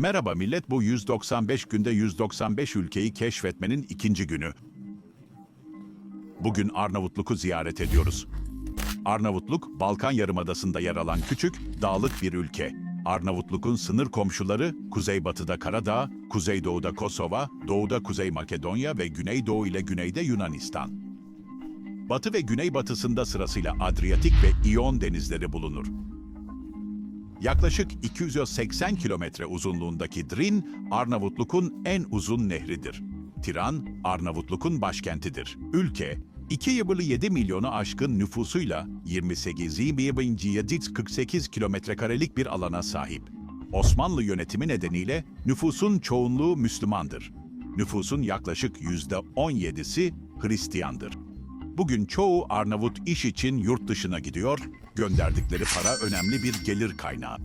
Merhaba millet bu 195 günde 195 ülkeyi keşfetmenin ikinci günü. Bugün Arnavutluk'u ziyaret ediyoruz. Arnavutluk, Balkan Yarımadası'nda yer alan küçük, dağlık bir ülke. Arnavutluk'un sınır komşuları kuzeybatıda Karadağ, kuzeydoğuda Kosova, doğuda Kuzey Makedonya ve güneydoğu ile güneyde Yunanistan. Batı ve güneybatısında sırasıyla Adriyatik ve İyon denizleri bulunur. Yaklaşık 280 kilometre uzunluğundaki Drin, Arnavutluk'un en uzun nehridir. Tiran, Arnavutluk'un başkentidir. Ülke, 2,7 milyonu aşkın nüfusuyla 28.748 kilometrekarelik bir alana sahip. Osmanlı yönetimi nedeniyle nüfusun çoğunluğu Müslümandır. Nüfusun yaklaşık %17'si Hristiyandır. Bugün çoğu Arnavut iş için yurt dışına gidiyor, gönderdikleri para önemli bir gelir kaynağı.